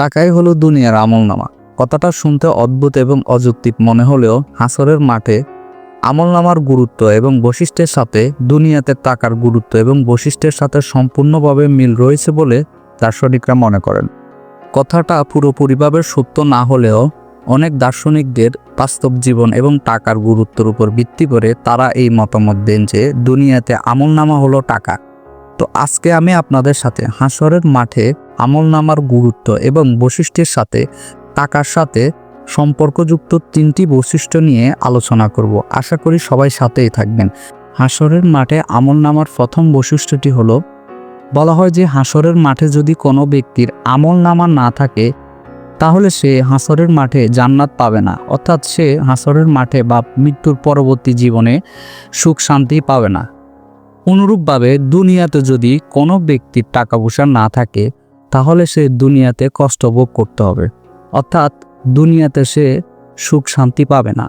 টাকাই হলো দুনিয়ার আমলনামা। কথাটা শুনতে অদ্ভুত এবং অযৌক্তিক মনে হলেও হাসরের মাঠে আমলনামার গুরুত্ব এবং বৈশিষ্ট্যের সাথে দুনিয়াতে টাকার গুরুত্ব এবং বৈশিষ্ট্যের সাথে সম্পূর্ণভাবে মিল রয়েছে বলে দার্শনিকরা মনে করেন। কথাটা পুরোপুরিভাবে সত্য না হলেও অনেক দার্শনিকদের বাস্তব জীবন এবং টাকার গুরুত্বের উপর ভিত্তি করে তারা এই মতামত দেন যে দুনিয়াতে আমলনামা হলো টাকা। তো আজকে আমি আপনাদের সাথে হাসরের মাঠে আমলনামার গুরুত্ব এবং বৈশিষ্ট্যের সাথে টাকার সাথে সম্পর্কযুক্ত তিনটি বৈশিষ্ট্য নিয়ে আলোচনা করব। আশা করি সবাই সাথেই থাকবেন। হাসরের মাঠে আমলনামার প্রথম বৈশিষ্ট্যটি হলো, বলা হয় যে হাসরের মাঠে যদি কোনো ব্যক্তির আমলনামা না থাকে, তাহলে সে হাসরের মাঠে জান্নাত পাবে না। অর্থাৎ সে হাসরের মাঠে বা মৃত্যুর পরবর্তী জীবনে সুখ শান্তি পাবে না। অনুরূপভাবে দুনিয়াতে যদি কোনো ব্যক্তির টাকা পয়সা না থাকে তাহলে সে দুনিয়াতে কষ্ট ভোগ করতে হবে। অর্থাৎ দুনিয়াতে সে সুখ শান্তি পাবে না।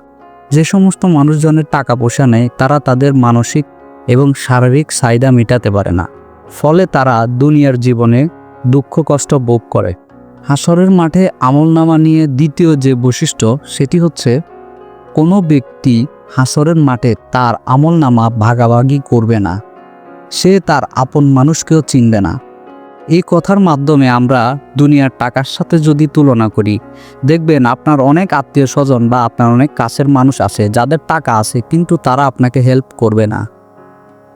যে সমস্ত মানুষজনের টাকা পয়সা নেই, তারা তাদের মানসিক এবং শারীরিক চাহিদা মেটাতে পারে না। ফলে তারা দুনিয়ার জীবনে দুঃখ, কষ্ট ভোগ করে। হাসরের মাঠে আমলনামা নিয়ে দ্বিতীয় যে বৈশিষ্ট্য, সেটি হচ্ছে কোনো ব্যক্তি হাসরের মাঠে তার আমলনামা ভাগাভাগি করবে না। সে তার আপন মানুষকেও চিনবে না। এই কথার মাধ্যমে আমরা দুনিয়ার টাকার সাথে যদি তুলনা করি, দেখবেন আপনার অনেক আত্মীয় স্বজন বা আপনার অনেক কাছের মানুষ আছে, যাদের টাকা আছে, কিন্তু তারা আপনাকে হেল্প করবে না।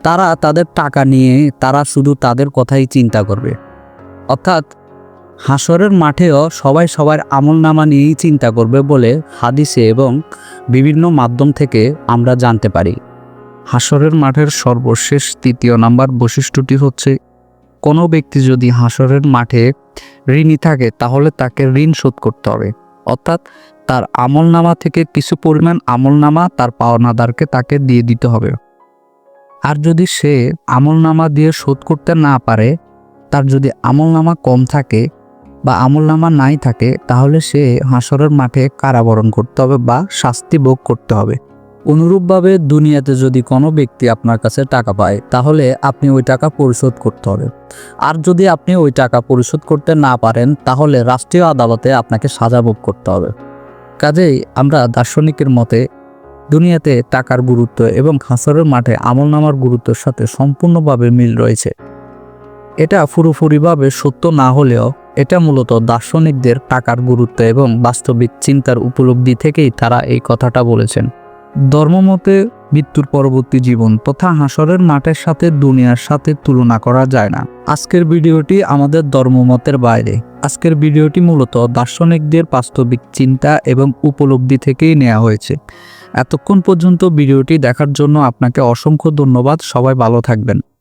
তারা তাদের টাকা নিয়ে, তারা শুধু তাদের কথাই চিন্তা করবে। অর্থাৎ হাসরের মাঠেও সবাই সবার আমলনামা নিয়েই চিন্তা করবে বলে হাদিসে এবং বিভিন্ন মাধ্যম থেকে আমরা জানতে পারি। হাসরের মাঠের সর্বশেষ তৃতীয় নাম্বার বৈশিষ্ট্যটি হচ্ছে কোনো ব্যক্তি যদি হাসরের মাঠে ঋণী থাকে, তাহলে তাকে ঋণ শোধ করতে হবে। অর্থাৎ তার আমলনামা থেকে কিছু পরিমাণ আমলনামা তার পাওনাদারকে তাকে দিয়ে দিতে হবে। আর যদি সে আমলনামা দিয়ে শোধ করতে না পারে, তার যদি আমলনামা কম থাকে বা আমলনামা নাই থাকে, তাহলে সে হাসরের মাঠে কারাবরণ করতে হবে বা শাস্তি ভোগ করতে হবে। অনুরূপভাবে দুনিয়াতে যদি কোনো ব্যক্তি আপনার কাছে টাকা পায়, তাহলে আপনি ওই টাকা পরিশোধ করতে হবে। আর যদি আপনি ওই টাকা পরিশোধ করতে না পারেন, তাহলে রাষ্ট্রীয় আদালতে আপনাকে সাজা ভোগ করতে হবে। কাজেই আমরা দার্শনিকের মতে, দুনিয়াতে টাকার গুরুত্ব এবং হাসরের মাঠে আমল নামার গুরুত্বের সাথে সম্পূর্ণভাবে মিল রয়েছে। এটা পুরোপুরিভাবে সত্য না হলেও, এটা মূলত দার্শনিকদের টাকার গুরুত্ব এবং বাস্তবিক চিন্তার উপলব্ধি থেকেই তারা এই কথাটা বলেছেন। ধর্মমতে মৃত্যুর পরবর্তী জীবন তথা হাসরের মাঠের সাথে দুনিয়ার সাথে তুলনা করা যায় না। আজকের ভিডিওটি আমাদের ধর্মমতের বাইরে। আজকের ভিডিওটি মূলত দার্শনিকদের বাস্তবিক চিন্তা এবং উপলব্ধি থেকেই নেওয়া হয়েছে। এতক্ষণ পর্যন্ত ভিডিওটি দেখার জন্য আপনাকে অসংখ্য ধন্যবাদ। সবাই ভালো থাকবেন।